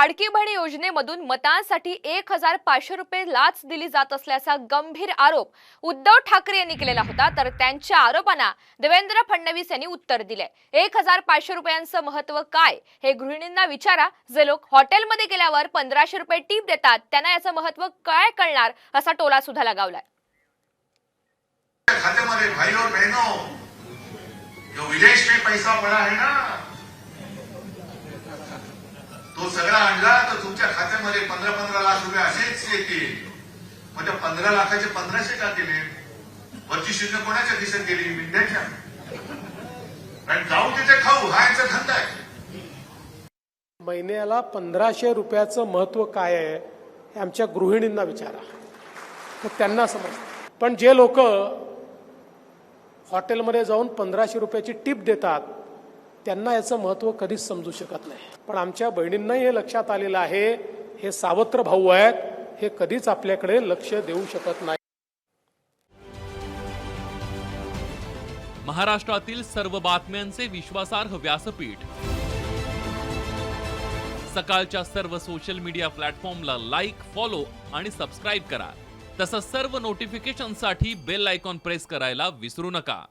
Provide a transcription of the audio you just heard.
लाडकी बहीण योजनेमधून मतांसाठी एक हजार पाचशे रुपये लाच दिली जात असल्याचा गंभीर आरोप उद्धव ठाकरे यांनी केलेला होता. तर त्यांच्या आरोपांना देवेंद्र फडणवीस यांनी उत्तर दिले. एक हजार पाचशे रुपयांचं महत्त्व काय? हे गृहिणींना विचारा. जे लोक हॉटेलमध्ये गेल्यावर पंधराशे रुपये टीप देतात त्यांना याचं महत्त्व काय कळणार असा टोला सुद्धा लगावलाय. बहनों जो विदेश में पैसा पड़ा है ना तो सगळा आणला तर तुमच्या खात्यामध्ये पंधरा पंधरा लाख रुपये असेच येतील. मग त्या पंधरा लाखाचे पंधराशे का केले? वरची शून्य कोणाच्या दिशेत गेली? मिंड्याच्या कारण जाऊ तिथे खाऊ हा यांचा धंदा आहे. महिन्याला पंधराशे रुपयाचं महत्त्व काय आहे हे आमच्या गृहिणींना विचारा. तर त्यांना समजतं पण जे लोक हॉटेलमध्ये जाऊन पंधराशे रुपयाची टिप देतात त्यांना याचं महत्त्व कधीच समजू शकत नाही. पण आमच्या बहिणींनाही हे लक्षात आलेलं आहे हे सावत्र भाऊ आहेत हे कधीच आपल्याकडे लक्ष देऊ शकत नाही. महाराष्ट्रातील सर्व बातम्यांचे विश्वासार्ह व्यासपीठ. सकाळच्या सर्व सोशल मीडिया प्लॅटफॉर्मला लाईक फॉलो आणि सबस्क्राईब करा. तसंच सर्व नोटिफिकेशनसाठी बेल आयकॉन प्रेस करायला विसरू नका.